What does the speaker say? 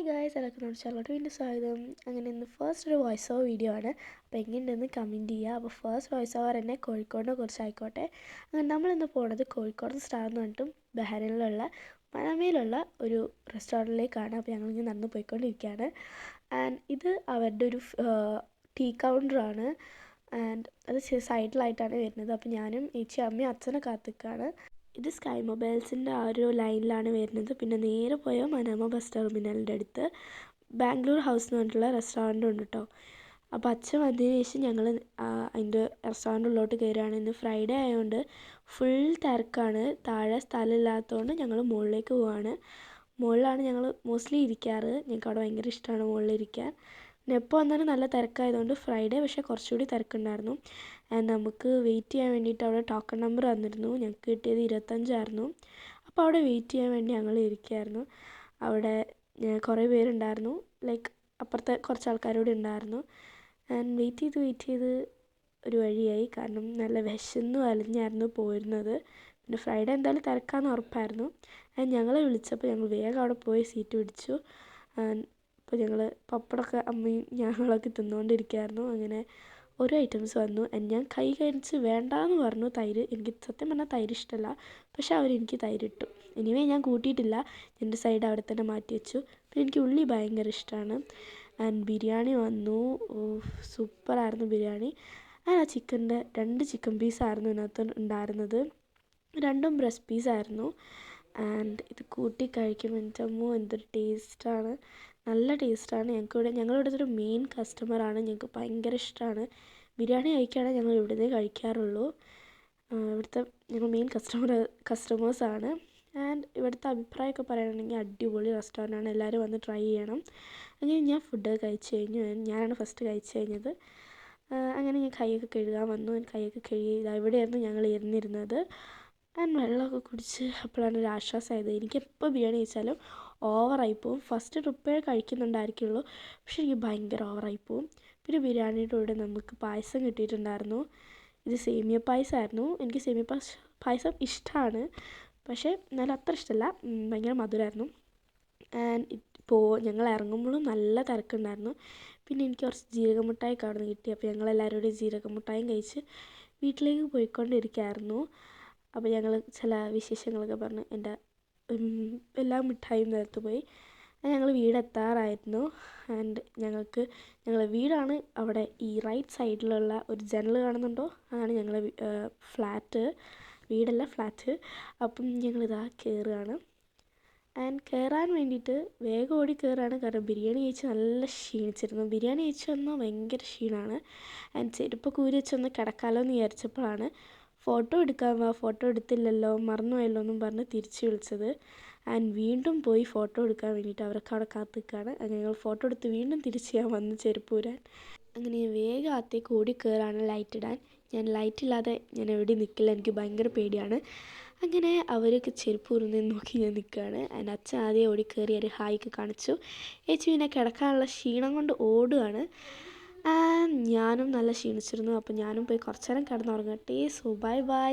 Hi guys എല്ലാവർക്കും നമ്മുടെ ചാനലോട്ട് വീണ്ടും സ്വാഗതം. അങ്ങനെ ഇന്ന് ഫസ്റ്റ് ഒരു വോയിസ് ഓവർ വീഡിയോ ആണ്. അപ്പോൾ എങ്ങനെയുണ്ടെന്ന് കമന്റ് ചെയ്യുക അപ്പോൾ ഫസ്റ്റ് വോയിസ് ഓവർ തന്നെ കോഴിക്കോടിനെ കുറിച്ചായിക്കോട്ടെ അങ്ങനെ നമ്മളിന്ന് പോണത് കോഴിക്കോട് സ്റ്റാർ എന്ന് പറഞ്ഞിട്ടും ബഹ്റൈനിലുള്ള മനമയിലുള്ള ഒരു റെസ്റ്റോറന്റിലേക്കാണ് അപ്പോൾ ഞങ്ങളിങ്ങനെ നടന്ന് പോയിക്കൊണ്ടിരിക്കുകയാണ്. ആൻഡ് ഇത് അവരുടെ ഒരു ടീ കൗണ്ടറാണ് ആൻഡ് അത് സൈഡിലായിട്ടാണ് വരുന്നത്. അപ്പോൾ ഞാനും ഏച്ചി അമ്മയും അച്ഛനെ കാത്തിക്കാണ് ഇത് സ്കൈ മൊബൈൽസിന്റെ ആ ഒരു ലൈനിലാണ് വരുന്നത്. പിന്നെ നേരെ പോയാൽ മനോമ ബസ് ടെർമിനലിന്റെ അടുത്ത് ബാംഗ്ലൂർ ഹൗസ് എന്ന് പറഞ്ഞിട്ടുള്ള റെസ്റ്റോറന്റ് ഉണ്ട് കേട്ടോ അപ്പോൾ അച്ഛൻ വന്നതിന് ശേഷം ഞങ്ങൾ അതിന്റെ റെസ്റ്റോറന്റ് ഉള്ളിലോട്ട് കയറുകയാണ് ഇന്ന് ഫ്രൈഡേ ആയതുകൊണ്ട് ഫുൾ തിരക്കാണ്. താഴെ സ്ഥലമില്ലാത്തതുകൊണ്ട് ഞങ്ങൾ മുകളിലേക്ക് പോവാണ്. മുകളിലാണ് ഞങ്ങൾ മോസ്റ്റ്ലി ഇരിക്കാറ്. ഞങ്ങൾക്ക് അവിടെ ഭയങ്കര ഇഷ്ടമാണ് മുകളിലിരിക്കാൻ പിന്നെ എപ്പോൾ വന്നാലും നല്ല തിരക്കായതുകൊണ്ട് ഫ്രൈഡേ പക്ഷേ കുറച്ചുകൂടി തിരക്കുണ്ടായിരുന്നു. നമുക്ക് വെയിറ്റ് ചെയ്യാൻ വേണ്ടിയിട്ട് അവിടെ ടോക്കൺ നമ്പർ തന്നിരുന്നു. ഞങ്ങൾക്ക് കിട്ടിയത് ഇരുപത്തഞ്ചായിരുന്നു. അപ്പോൾ അവിടെ വെയിറ്റ് ചെയ്യാൻ വേണ്ടി ഞങ്ങൾ ഇരിക്കുകയായിരുന്നു. അവിടെ കുറേ പേരുണ്ടായിരുന്നു. ലൈക്ക് അപ്പുറത്തെ കുറച്ച് ആൾക്കാരോട് ഉണ്ടായിരുന്നു. ആൻഡ് വെയിറ്റ് ചെയ്ത് വെയിറ്റ് ചെയ്ത് ഒരു വഴിയായി. കാരണം നല്ല വിശന്ന് വലഞ്ഞായിരുന്നു പോയിരുന്നത്. പിന്നെ ഫ്രൈഡേ എന്തായാലും തിരക്കാന്ന് ഉറപ്പായിരുന്നു. ഞങ്ങളെ വിളിച്ചപ്പോൾ ഞങ്ങൾ വേഗം അവിടെ പോയി സീറ്റ് പിടിച്ചു. അപ്പോൾ ഞങ്ങൾ പപ്പടമൊക്കെ അമ്മയും ഞങ്ങളൊക്കെ തിന്നുകൊണ്ടിരിക്കുകയായിരുന്നു അങ്ങനെ ഓരോ ഐറ്റംസ് വന്നു. ഞാൻ കൈ കഴിച്ച് വേണ്ടാന്ന് പറഞ്ഞു തൈര്. എനിക്ക് സത്യം പറഞ്ഞാൽ തൈര് ഇഷ്ടമല്ല പക്ഷെ അവരെനിക്ക് തൈര് ഇട്ടു എനിവേ ഞാൻ കൂട്ടിയിട്ടില്ല. എന്റെ സൈഡ് അവിടെ തന്നെ മാറ്റി വെച്ചു. പിന്നെ എനിക്ക് ഉള്ളി ഭയങ്കര ഇഷ്ടമാണ് ആൻഡ് ബിരിയാണി വന്നു. സൂപ്പറായിരുന്നു ബിരിയാണി. ആ ചിക്കന്റെ രണ്ട് ചിക്കൻ പീസായിരുന്നു ഇതിനകത്ത് ഉണ്ടായിരുന്നത്. രണ്ടും ബ്രസ്റ്റ് പീസായിരുന്നു ആൻഡ് ഇത് കൂട്ടി കഴിക്കുമ്പോൾ എന്റെ അമ്മ എന്തൊരു ടേസ്റ്റാണ് നല്ല ടേസ്റ്റാണ്. ഞങ്ങൾക്ക് ഇവിടെ ഞങ്ങളിവിടുത്തെ ഒരു മെയിൻ കസ്റ്റമറാണ് ഞങ്ങൾക്ക് ഭയങ്കര ഇഷ്ടമാണ് ബിരിയാണി കഴിക്കുകയാണെങ്കിൽ ഞങ്ങൾ ഇവിടുന്ന് കഴിക്കാറുള്ളൂ. ഇവിടുത്തെ ഞങ്ങൾ മെയിൻ കസ്റ്റമർ കസ്റ്റമേഴ്സാണ് ആൻഡ് ഇവിടുത്തെ അഭിപ്രായമൊക്കെ പറയുകയാണെങ്കിൽ അടിപൊളി റെസ്റ്റോറന്റാണ് എല്ലാവരും വന്ന് ട്രൈ ചെയ്യണം. അങ്ങനെ ഞാൻ ഫുഡ് കഴിച്ച് കഴിഞ്ഞു. ഞാനാണ് ഫസ്റ്റ് കഴിച്ച് കഴിഞ്ഞത്. അങ്ങനെ ഞാൻ കൈയൊക്കെ കഴുകാൻ വന്നു. കൈയൊക്കെ കഴുകി ഇതാ ഇവിടെയായിരുന്നു ഞങ്ങൾ ഇരുന്നിരുന്നത്. ആൻഡ് വെള്ളമൊക്കെ കുടിച്ച് അപ്പോഴാണ് ഒരു ആശ്വാസമായത്. എനിക്ക് എപ്പോൾ ബിരിയാണി കഴിച്ചാലും ഓവറായി പോവും. ഫസ്റ്റ് ട്രിപ്പേ കഴിക്കുന്നുണ്ടായിരിക്കുള്ളൂ. പക്ഷേ എനിക്ക് ഭയങ്കര ഓവറായി പോവും. പിന്നെ ബിരിയാണിയുടെ കൂടെ നമുക്ക് പായസം കിട്ടിയിട്ടുണ്ടായിരുന്നു. ഇത് സേമിയ പായസമായിരുന്നു. എനിക്ക് സേമിയ പായസ പായസം ഇഷ്ടമാണ് പക്ഷേ നല്ല അത്ര ഇഷ്ടമല്ല ഭയങ്കര മധുരമായിരുന്നു. ആൻഡ് ഇപ്പോൾ ഞങ്ങൾ ഇറങ്ങുമ്പോഴും നല്ല തിരക്കുണ്ടായിരുന്നു. പിന്നെ എനിക്ക് കുറച്ച് ജീരകമുട്ടായൊക്കെ അവിടെ നിന്ന് കിട്ടി. അപ്പോൾ ഞങ്ങൾ എല്ലാവരും കൂടി ജീരകമുട്ടായും കഴിച്ച് വീട്ടിലേക്ക് പോയിക്കൊണ്ടിരിക്കുകയായിരുന്നു. അപ്പോൾ ഞങ്ങൾ ചില വിശേഷങ്ങളൊക്കെ പറഞ്ഞ്. എന്റെ എല്ലാ മിഠായിയും നിലത്ത് പോയി. ഞങ്ങൾ വീടെത്താറായിരുന്നു. ആൻഡ് ഞങ്ങൾക്ക് ഞങ്ങളുടെ വീടാണ് അവിടെ ഈ റൈറ്റ് സൈഡിലുള്ള ഒരു ജനൽ കാണുന്നുണ്ടോ? അതാണ് ഞങ്ങളുടെ ഫ്ലാറ്റ് വീടല്ല ഫ്ലാറ്റ് അപ്പം ഞങ്ങളിതാ കയറുകയാണ് ആൻഡ് കയറാൻ വേണ്ടിയിട്ട് വേഗം ഓടി കയറുകയാണ് കാരണം ബിരിയാണി കഴിച്ച് നല്ല ക്ഷീണിച്ചിരുന്നു. ബിരിയാണി കഴിച്ച് വന്നാൽ ഭയങ്കര ക്ഷീണമാണ്. ആൻഡ് ചെരുപ്പൊക്കെ ഊരി വെച്ചൊന്ന് കിടക്കാമല്ലോ എന്ന് വിചാരിച്ചപ്പോഴാണ് ഫോട്ടോ എടുക്കാൻ വാ ഫോട്ടോ എടുത്തില്ലല്ലോ മറന്നുപോയല്ലോ എന്നും പറഞ്ഞ് തിരിച്ച് വിളിച്ചത്. ആൻഡ് വീണ്ടും പോയി ഫോട്ടോ എടുക്കാൻ വേണ്ടിയിട്ട് അവരൊക്കെ അവിടെ കാത്തു നിൽക്കുകയാണ് ഞങ്ങൾ ഫോട്ടോ എടുത്ത് വീണ്ടും തിരിച്ച് ഞാൻ വന്ന് ചെരുപ്പൂരാൻ. അങ്ങനെ വേഗം അകത്തേക്ക് കൂടി കയറാണ് ലൈറ്റ് ഇടാൻ. ഞാൻ ലൈറ്റ് ഇല്ലാതെ ഞാൻ എവിടെ നിൽക്കില്ല എനിക്ക് ഭയങ്കര പേടിയാണ്. അങ്ങനെ അവരൊക്കെ ചെരുപ്പൂർന്ന് നോക്കി ഞാൻ നിൽക്കുകയാണ് എന്റെ അച്ഛൻ ആദ്യം ഓടി കയറി ഒരു ഹായ്ക്ക് കാണിച്ചു. ഏച്ചി പിന്നെ കിടക്കാനുള്ള ക്ഷീണം കൊണ്ട് ഓടുകയാണ് ഞാനും നല്ല ക്ഷീണിച്ചിരുന്നു. അപ്പോൾ ഞാനും പോയി കുറച്ച് നേരം കിടന്നുറങ്ങട്ടെ. So bye bye